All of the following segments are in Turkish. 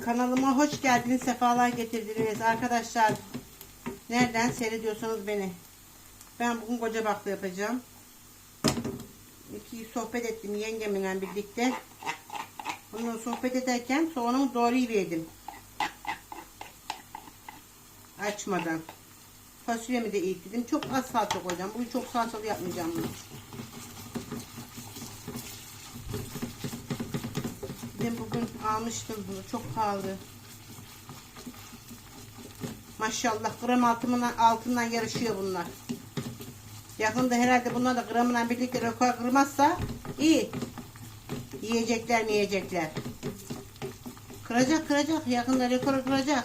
Kanalıma hoş geldiniz, sefalar getirdiniz arkadaşlar. Nereden seyrediyorsanız beni. Ben bugün koca bakla yapacağım. İki sohbet ettim yengemle birlikte. Onunla sohbet ederken soğanımı doğrayıp yedim. Açmadan. Fasulyemi de eğittim. Çok az salça koyacağım. Bugün çok salçalı yapmayacağım bunu. Ben bugün almıştım bunu. Çok pahalı. Maşallah gram altından, altından yarışıyor bunlar. Yakında herhalde bunlar da gramla birlikte rekor kırmazsa iyi. Yiyecekler mi yiyecekler. Kıracak kıracak. Yakında rekoru kıracak.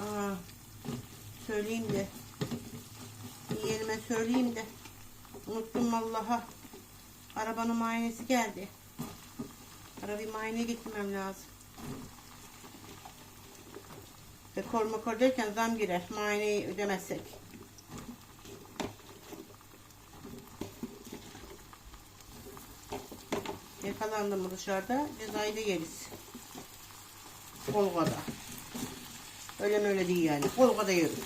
Aa, söyleyeyim de. Yeğenime söyleyeyim de. Unuttum vallaha. Arabanın muayenesi geldi. Arabayı muayeneye getirmem lazım. Rekor makor derken zam girer. Muayeneyi ödemezsek. Yakalandım mı dışarıda cezayı da yeriz. Olgada. Öyle mi öyle değil yani. Olgada yeriz.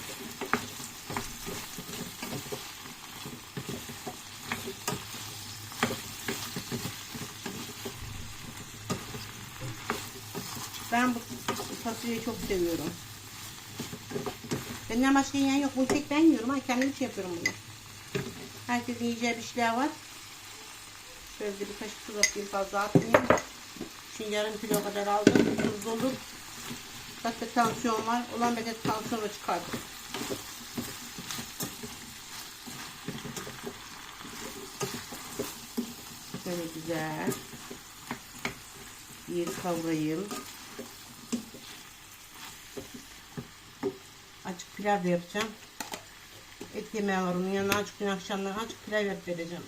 Ben bu fasulyeyi çok seviyorum. Benden başka yiyen yok. Bunu tek ben yiyorum. Ha, kendim için yapıyorum bunu. Herkesin yiyeceği bir şeyler var. Şöyle bir kaşık tuz atayım fazla atmayayım. Şimdi yarım kilo kadar aldım. Tuz dolu. Zaten tansiyon var. Olan bedet tansiyonu çıkardı. Şöyle güzel. Bir kavrayayım. Açık pilav da yapacağım. Et yemeği var onun yanına açık gün akşamları açık pilav yap vereceğim.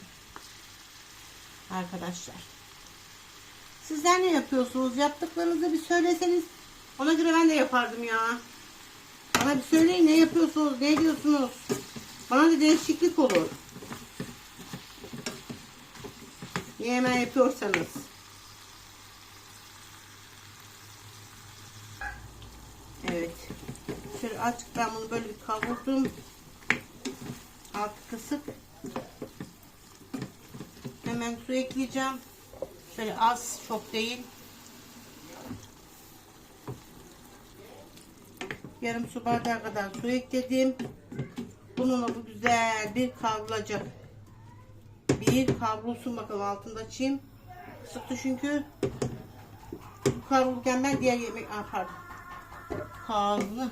Arkadaşlar. Sizler ne yapıyorsunuz? Yaptıklarınızı bir söyleseniz ona göre ben de yapardım ya. Bana bir söyleyin ne yapıyorsunuz? Ne ediyorsunuz? Bana da değişiklik olur. Yemeği yapıyorsanız. Evet. Şöyle açık ben bunu böyle bir kavurdum. Altı kısık. Hemen su ekleyeceğim. Şöyle az, çok değil. Yarım su bardağı kadar su ekledim. Bununla bu güzel bir kavrulacak. Bir kavrulsun bakalım altında açayım. Sıktı çünkü. Bu kavrulurken ben diğer yemek... Aa, pardon.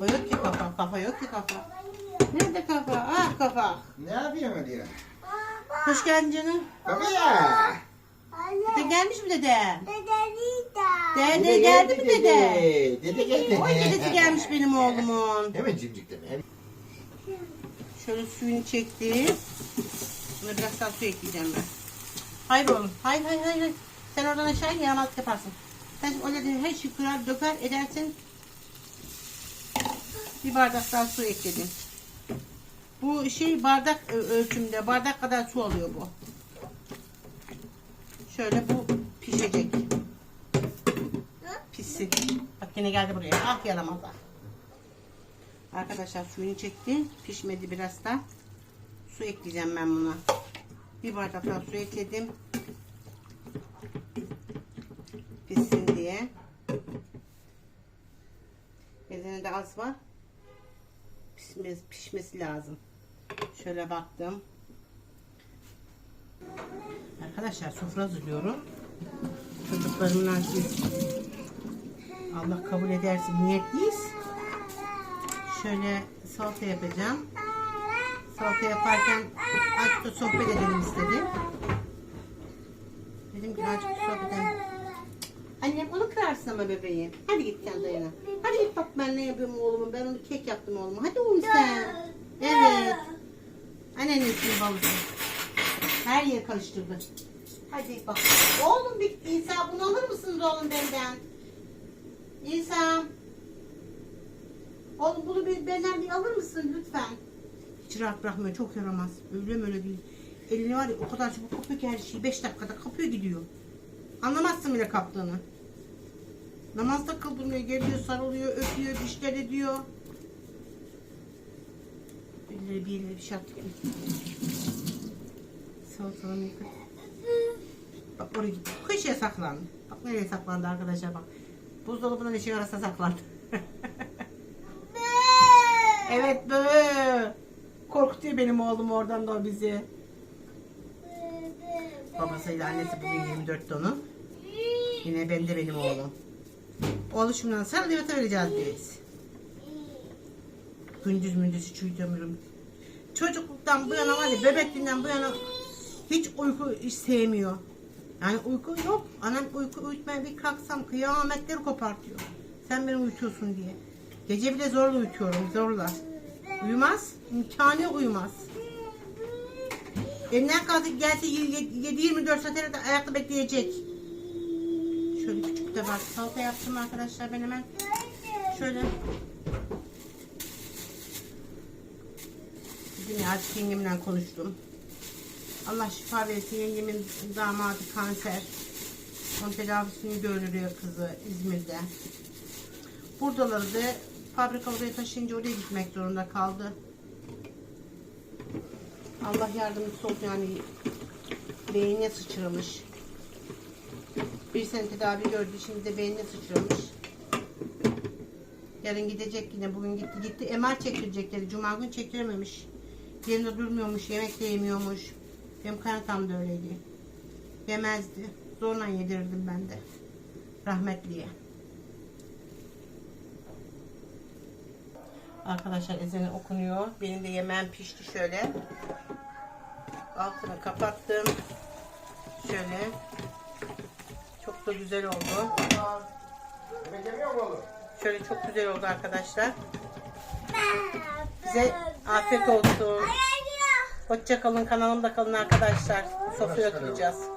Kafa yok ki kafa. Kafa yok ki kafa. Nerede kafa? Ah kafa. Ne yapıyorsun öyle? Hoş geldin canım. Baba ya. Dede gelmiş mi dede? Dedelita. Dede geldi mi dede? Dede geldi. Oy dedesi gelmiş benim oğlumun. Hemen cimcikleme. Şöyle suyunu çekti. Buna biraz daha su ekleyeceğim ben. Hayır oğlum. Hayır hayır hayır. hayır. Sen oradan aşağı in yaramazlık yaparsın. Sen öyle her şeyi kırar döker edersin. Bir bardak daha su ekledim. Bu şey bardak ölçümde. Bardak kadar su alıyor bu. Şöyle bu pişecek. Pişsin. Bak yine geldi buraya. Ah yaramazlar. Arkadaşlar suyunu çekti. Pişmedi biraz da. Su ekleyeceğim ben buna. Bir bardak daha su ekledim. Pişsin diye. Üzerine de az var. Pişmesi, pişmesi lazım. Şöyle baktım. Arkadaşlar sofra hazırlıyorum. Çocuklarımla siz Allah kabul ederse niyetliyiz. Şöyle salata yapacağım. Salata yaparken azıcık sohbet edelim istedim. Dedim ki azıcık sohbet edelim. Annem onu kırarsın ama bebeğim. Hadi git sen dayana. Hadi git bak ben ne yapıyorum oğluma. Ben onu kek yaptım oğluma. Hadi oğlum sen. Evet. Anneannesinin balısı. Her yer karıştırdı. Hadi bak. Oğlum bir İsa bunu alır mısınız oğlum benden? İsa. Oğlum bunu bir, benden bir alır mısın lütfen? Hiç rahat bırakmıyor. Çok yaramaz. Öyle mi öyle değil. Elini var ya o kadar çabuk kapıyor ki her şeyi. Beş dakikada kapıyor gidiyor. Anlamazsın bile kaptığını. Namazda kıldırmıyor. Geliyor sarılıyor, öpüyor, dişler ediyor. Elleri bir yerine bir şey attık. Salatalım yıkıp. Bak oraya gitti. Köşeye saklandı. Bak nereye saklandı arkadaşlar bak. Buzdolabının eşiği arasına saklandı. evet böyle. Korkutuyor benim oğlum oradan da o bizi. Babasıyla annesi bugün 24 tonu. Yine ben de benim oğlum. Oğluşumdan sarılıyor vereceğiz biz. Gündüz mündüz hiç uyuyamıyorum. Çocukluktan bu yana var ya bebekliğinden bu yana hiç uyku hiç sevmiyor. Yani uyku yok. Annem uyku uyutmaya bir kalksam kıyametleri kopartıyor. Sen beni uyutuyorsun diye. Gece bile zorla uyutuyorum zorla. Uyumaz. İmkanı uyumaz. Elinden kaldı gelse 7-24 saat ayakta bekleyecek. Şöyle küçük de var. Salata yaptım arkadaşlar ben hemen. Şöyle. Ya artık yengemle konuştum. Allah şifa versin yengemin damadı kanser. Onun tedavisini görülüyor kızı İzmir'de. Buradaları da fabrika oraya taşıyınca oraya gitmek zorunda kaldı. Allah yardımcısı olsun yani beynine sıçramış. Bir sene tedavi gördü şimdi de beynine sıçramış. Yarın gidecek yine bugün gitti gitti. MR çektirecekleri. Cuma gün çektirememiş. Yerinde durmuyormuş, yemek de yemiyormuş. Benim kaynatam da öyleydi. Yemezdi. Zorla yedirdim ben de. Rahmetliye. Arkadaşlar ezanı okunuyor. Benim de yemeğim pişti şöyle. Altını kapattım. Şöyle. Çok da güzel oldu. Şöyle çok güzel oldu arkadaşlar. Bize afiyet olsun. Hoşça kalın kanalımda kalın arkadaşlar. Sofraya oturacağız.